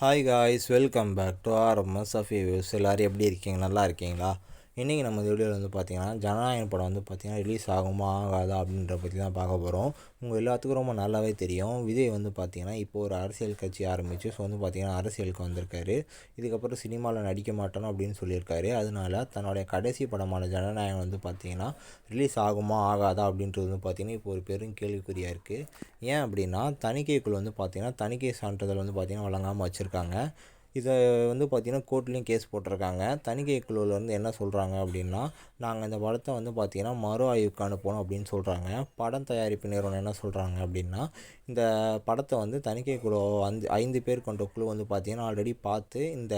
Hi guys welcome back to RMS of views எல்லோரும் எப்படி இருக்கீங்க? நல்லா இருக்கீங்களா? இன்றைக்கி நம்ம வீடியோவில் வந்து பார்த்திங்கன்னா ஜனநாயகம் படம் வந்து பார்த்திங்கன்னா ரிலீஸ் ஆகுமா ஆகாதா அப்படின்ற பற்றி தான் பார்க்க போகிறோம் உங்கள் எல்லாத்துக்கும் ரொம்ப நல்லாவே தெரியும். விஜய் வந்து பார்த்திங்கன்னா இப்போ ஒரு அரசியல் கட்சி ஆரம்பித்து ஸோ வந்து பார்த்திங்கன்னா அரசியலுக்கு வந்திருக்காரு. இதுக்கப்புறம் சினிமாவில் நடிக்க மாட்டோம் அப்படின்னு சொல்லியிருக்காரு. அதனால தன்னுடைய கடைசி படமான ஜனநாயகம் வந்து பார்த்திங்கன்னா ரிலீஸ் ஆகுமா ஆகாதா அப்படின்றது வந்து பார்த்திங்கன்னா இப்போ ஒரு பெரும் கேள்விக்குறியாக இருக்குது ஏன் அப்படின்னா தணிக்கைக்குழு வந்து பார்த்திங்கன்னா தணிக்கை சான்றிதழ் வந்து பார்த்திங்கன்னா வழங்காமல் வச்சுருக்காங்க. இதை வந்து பார்த்திங்கன்னா கோர்ட்லேயும் கேஸ் போட்டிருக்காங்க. தணிக்கை குழுவில் வந்து என்ன சொல்கிறாங்க அப்படின்னா நாங்கள் இந்த படத்தை வந்து பார்த்திங்கன்னா மறு ஆய்வுக்கு அனுப்பணும் அப்படின்னு சொல்கிறாங்க படம் தயாரிப்பு நிறுவனம் என்ன சொல்கிறாங்க அப்படின்னா இந்த படத்தை வந்து தணிக்கை குழு அஞ்சு ஐந்து பேர் கொண்ட குழு வந்து பார்த்திங்கன்னா ஆல்ரெடி பார்த்து இந்த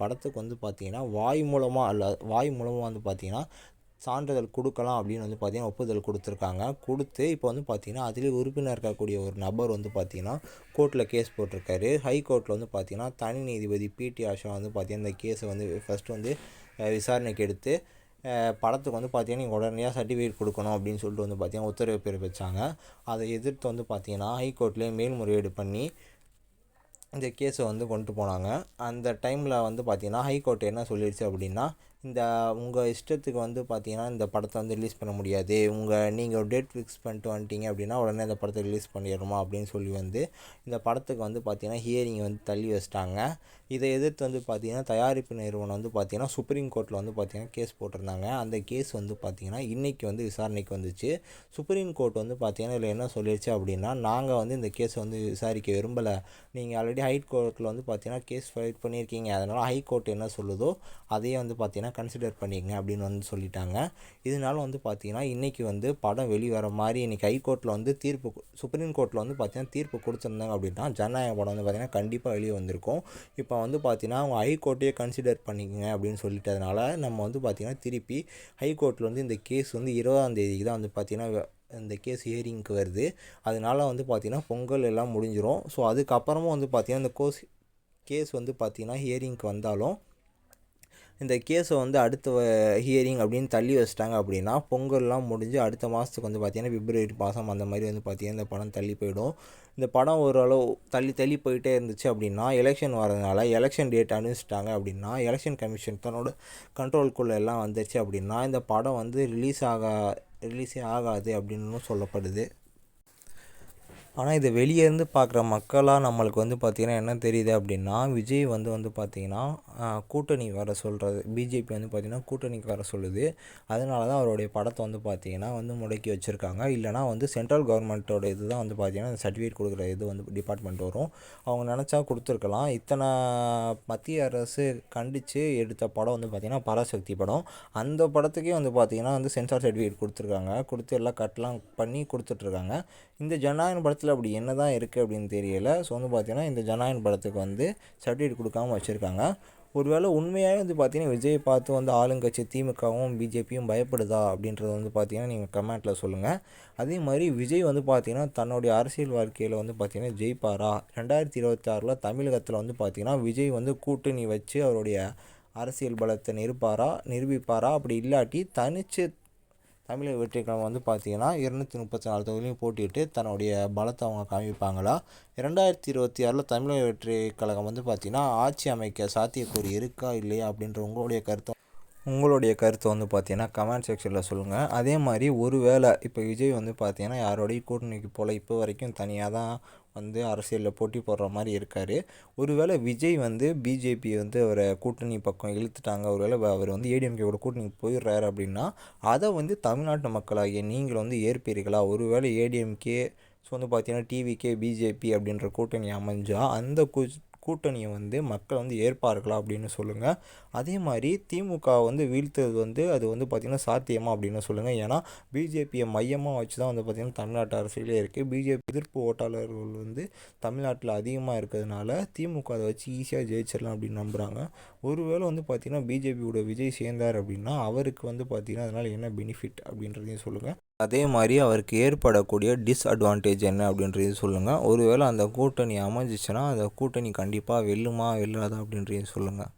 படத்துக்கு வந்து பார்த்திங்கன்னா வாய் மூலமாக அல்ல வாய் மூலமாக வந்து பார்த்திங்கன்னா சான்றிதழ் கொடுக்கலாம் அப்படின்னு வந்து பார்த்திங்கன்னா ஒப்புதல் கொடுத்துருக்காங்க. கொடுத்து இப்போ வந்து பார்த்திங்கன்னா அதிலே உறுப்பினர் இருக்கக்கூடிய ஒரு நபர் வந்து பார்த்திங்கன்னா கோர்ட்டில் கேஸ் போட்டிருக்காரு. ஹை கோர்ட்டில் வந்து பார்த்திங்கன்னா தனி நீதிபதி பிடி ஆஷா வந்து பார்த்திங்கன்னா இந்த கேஸை வந்து ஃபஸ்ட்டு வந்து விசாரணைக்கு எடுத்து படத்துக்கு வந்து பார்த்திங்கன்னா நீங்கள் உடனடியாக சர்டிஃபிகேட் கொடுக்கணும் அப்படின்னு சொல்லிட்டு வந்து பார்த்திங்கன்னா உத்தரவு பிறப்பிச்சாங்க. அதை எதிர்த்து வந்து பார்த்திங்கன்னா ஹைகோர்ட்லேயே மேல்முறையீடு பண்ணி இந்த கேஸை வந்து கொண்டு போனாங்க. அந்த டைமில் வந்து பார்த்திங்கன்னா ஹைகோர்ட் என்ன சொல்லிடுச்சு அப்படின்னா இந்த உங்கள் இஷ்டத்துக்கு வந்து பார்த்தீங்கன்னா இந்த படத்தை வந்து ரிலீஸ் பண்ண முடியாது. உங்கள் நீங்கள் ஒரு டேட் ஃபிக்ஸ் பண்ணிட்டு வந்துட்டீங்க அப்படின்னா உடனே இந்த படத்தை ரிலீஸ் பண்ணிடுறோமா அப்படின்னு சொல்லி வந்து இந்த படத்துக்கு வந்து பார்த்திங்கன்னா ஹியரிங் வந்து தள்ளி வச்சிட்டாங்க. இதை எதிர்த்து வந்து பார்த்திங்கன்னா தயாரிப்பு நிறுவனம் வந்து பார்த்திங்கன்னா சுப்ரீம் கோர்ட்டில் வந்து பார்த்திங்கன்னா கேஸ் போட்டிருந்தாங்க. அந்த கேஸ் வந்து பார்த்திங்கன்னா இன்றைக்கி வந்து விசாரணைக்கு வந்துச்சு. சுப்ரீம் கோர்ட் வந்து பார்த்திங்கன்னா இதில் என்ன சொல்லிடுச்சு அப்படின்னா நாங்கள் வந்து இந்த கேஸை வந்து விசாரிக்க விரும்பலை. நீங்கள் ஆல்ரெடி ஹை கோர்ட்டில் வந்து பார்த்திங்கன்னா கேஸ் ஃபைட் பண்ணியிருக்கீங்க. அதனால் ஹை கோர்ட் என்ன சொல்லுதோ அதையே வந்து பார்த்திங்கன்னா கன்சிடர் பண்ணிக்கங்க அப்படின்னு வந்து சொல்லிட்டாங்க. இதனால வந்து பார்த்திங்கன்னா இன்றைக்கி வந்து படம் வெளிவர மாதிரி இன்றைக்கி ஹைகோர்ட்டில் வந்து தீர்ப்பு சுப்ரீம் கோர்ட்டில் வந்து பார்த்திங்கன்னா தீர்ப்பு கொடுத்துருந்தாங்க அப்படின்னா ஜனநாயக படம் வந்து பார்த்திங்கன்னா கண்டிப்பாக வெளியே வந்திருக்கும். இப்போ வந்து பார்த்திங்கன்னா அவங்க ஹைகோர்ட்டையே கன்சிடர் பண்ணிக்கங்க அப்படின்னு சொல்லிட்டதுனால நம்ம வந்து பார்த்திங்கன்னா திருப்பி ஹைகோர்ட்டில் வந்து இந்த கேஸ் வந்து இருபதாம் தேதிக்கு தான் வந்து பார்த்திங்கன்னா இந்த கேஸ் ஹியரிங்க்கு வருது. அதனால் வந்து பார்த்திங்கன்னா பொங்கல் எல்லாம் முடிஞ்சிடும் ஸோ அதுக்கப்புறமும் வந்து பார்த்திங்கன்னா இந்த கோஸ் கேஸ் வந்து பார்த்திங்கன்னா ஹியரிங்க்கு வந்தாலும் இந்த கேஸை வந்து அடுத்த ஹியரிங் அப்படின்னு தள்ளி வச்சிட்டாங்க அப்படின்னா பொங்கல்லாம் முடிஞ்சு அடுத்த மாதத்துக்கு வந்து பார்த்திங்கன்னா பிப்ரவரி மாதம் அந்த மாதிரி வந்து பார்த்திங்கன்னா இந்த படம் தள்ளி போயிடும். இந்த படம் ஓரளவு தள்ளி தள்ளி போயிட்டே இருந்துச்சு அப்படின்னா எலெக்ஷன் வரதுனால எலெக்ஷன் டேட் அனுப்பிச்சிட்டாங்க அப்படின்னா எலெக்ஷன் கமிஷன் தன்னோட கண்ட்ரோல்குள்ளே எல்லாம் வந்துருச்சு அப்படின்னா இந்த படம் வந்து ரிலீஸ் ஆக ரிலீஸே ஆகாது அப்படின்னு சொல்லப்படுது. ஆனால் இதை வெளியேருந்து பார்க்குற மக்களாக நம்மளுக்கு வந்து பார்த்திங்கன்னா என்ன தெரியுது அப்படின்னா விஜய் வந்து வந்து பார்த்திங்கன்னா கூட்டணி வர சொல்கிறது பிஜேபி வந்து பார்த்திங்கன்னா கூட்டணிக்கு வர சொல்லுது. அதனால தான் அவருடைய படத்தை வந்து பார்த்திங்கன்னா வந்து முடக்கி வச்சுருக்காங்க. இல்லைனா வந்து சென்ட்ரல் கவர்மெண்ட்டோட இது தான் வந்து பார்த்திங்கன்னா அந்த சர்டிஃபிகேட் கொடுக்குற இது வந்து டிபார்ட்மெண்ட் வரும். அவங்க நினச்சா கொடுத்துருக்கலாம். இத்தனை மத்திய அரசு கண்டித்து எடுத்த படம் வந்து பார்த்திங்கன்னா பராசக்தி படம். அந்த படத்துக்கே வந்து பார்த்திங்கன்னா வந்து சென்சார் சர்டிஃபிகேட் கொடுத்துருக்காங்க. கொடுத்து எல்லாம் கட்லாம் பண்ணி கொடுத்துட்ருக்காங்க. இந்த ஜனநாயகன் படத்தில் அப்படி என்ன தான் இருக்குது அப்படின்னு தெரியல. ஸோ வந்து பார்த்திங்கன்னா இந்த ஜனநாயகன் படத்துக்கு வந்து சர்டிஃபிகேட் கொடுக்காம வச்சுருக்காங்க. ஒருவேளை உண்மையாகவே வந்து பார்த்தீங்கன்னா விஜய் பார்த்து வந்து ஆளுங்கட்சி திமுகவும் பிஜேபியும் பயப்படுதா அப்படின்றத வந்து பார்த்திங்கன்னா நீங்கள் கமெண்ட்டில் சொல்லுங்கள் அதே மாதிரி விஜய் வந்து பார்த்திங்கன்னா தன்னுடைய அரசியல் வாழ்க்கையில் வந்து பார்த்திங்கன்னா ஜெயிப்பாரா? ரெண்டாயிரத்தி இருபத்தி ஆறில் தமிழகத்தில் வந்து பார்த்திங்கன்னா விஜய் வந்து கூட்டணி வச்சு அவருடைய அரசியல் பலத்தை நிறுப்பாரா நிரூபிப்பாரா? அப்படி இல்லாட்டி தனித்து தமிழக வெற்றிக்கழகம் வந்து பார்த்திங்கன்னா இருநூத்தி முப்பத்தி நாலு தொகுதியிலையும் போட்டிட்டு தன்னுடைய பலத்தை அவங்க காமிப்பாங்களா? இரண்டாயிரத்தி இருபத்தி ஆறில் தமிழக வெற்றி கழகம் வந்து பார்த்திங்கன்னா ஆட்சி அமைக்க சாத்தியக்கூறு இருக்கா இல்லையா அப்படின்ற உங்களுடைய கருத்தை? உங்களுடைய கருத்தை வந்து பார்த்தீங்கன்னா கமெண்ட் செக்ஷனில் சொல்லுங்கள் அதே மாதிரி ஒரு வேளை இப்போ விஜய் வந்து பார்த்தீங்கன்னா யாரோடையும் கூட்டணிக்கு போல் இப்போ வரைக்கும் தனியாக தான் வந்து அரசியலில் போட்டி போடுற மாதிரி இருக்கார். ஒருவேளை விஜய் வந்து பிஜேபி வந்து அவரை கூட்டணி பக்கம் இழுத்துட்டாங்க. ஒருவேளை அவர் வந்து ஏடிஎம்கேவோட கூட்டணி போயிடுறாரு அப்படின்னா அதை வந்து தமிழ்நாட்டு மக்களாகிய நீங்கள் வந்து ஏற்பீர்களா? ஒருவேளை ஏடிஎம்கே ஸோ வந்து பார்த்தீங்கன்னா டிவிகே பிஜேபி அப்படின்ற கூட்டணி அமைஞ்சால் அந்த கூட்டணியை வந்து மக்கள் வந்து ஏற்பார்களா அப்படின்னு சொல்லுங்கள் அதே மாதிரி திமுக வந்து வீழ்த்தது வந்து அது வந்து பார்த்திங்கன்னா சாத்தியமா அப்படின்னு சொல்லுங்கள் ஏன்னா பிஜேபியை மையமாக வச்சு தான் வந்து பார்த்திங்கன்னா தமிழ்நாட்டு அரசியலே இருக்குது பிஜேபி எதிர்ப்பு ஓட்டாளர்கள் வந்து தமிழ்நாட்டில் அதிகமாக இருக்கிறதுனால திமுக அதை வச்சு ஈஸியாக ஜெயிச்சிடலாம் அப்படின்னு நம்புகிறாங்க ஒருவேளை வந்து பார்த்திங்கன்னா பிஜேபியோட விஜய் சேர்ந்தார் அப்படின்னா அவருக்கு வந்து பார்த்திங்கன்னா அதனால் என்ன பெனிஃபிட் அப்படின்றதையும் சொல்லுங்கள் அதே மாதிரி அவருக்கு ஏற்படக்கூடிய டிஸ்அட்வான்டேஜ் என்ன அப்படின்றதையும் சொல்லுங்கள் ஒருவேளை அந்த கூட்டணி அமைஞ்சிச்சுன்னா அந்த கூட்டணி கண்டிப்பாக வெல்லுமா வெல்லாதா அப்படின்றதையும் சொல்லுங்கள்